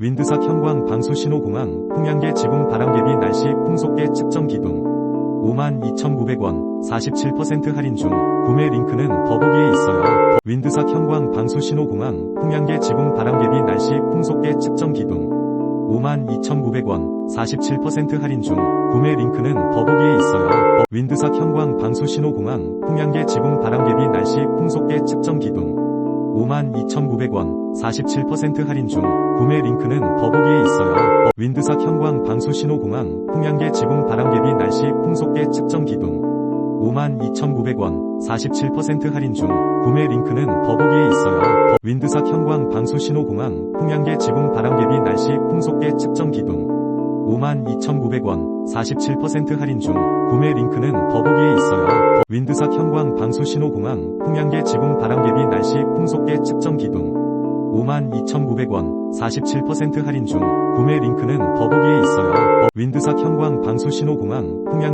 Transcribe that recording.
윈드삭 형광 방수 신호공항 풍량계 지붕 바람개비 날씨 풍속계 측정 기둥 52,900원 47% 할인 중 구매 링크는 더보기에 있어요. 윈드삭 형광 방수 신호공항 풍량계 지붕 바람개비 날씨 풍속계 측정 기둥 52,900원 47% 할인 중 구매 링크는 더보기에 있어요. 윈드삭 형광 방수 신호공항 풍량계 지붕 바람개비 날씨 풍속계 측정 기둥 52,900원 47% 할인 중 구매 링크는 더보기에 있어요. 윈드삭 형광 방수 신호공항 풍량계 지붕 바람개비 날씨 풍속계 측정 기둥 52,900원 47% 할인 중 구매 링크는 더보기에 있어요. 윈드삭 형광 방수 신호공항 풍량계 지붕 바람개비 날씨 풍속계 측정 기둥 52,900원 47% 할인 중 구매 링크는 더보기에 있어요. 윈드삭 형광 방수 신호공항 풍량계 지붕 바람개비 날씨 풍속계 측정 기둥 52,900원 47% 할인 중 구매 링크는 더보기에 있어요. 윈드삭 형광 방수 신호공항 풍량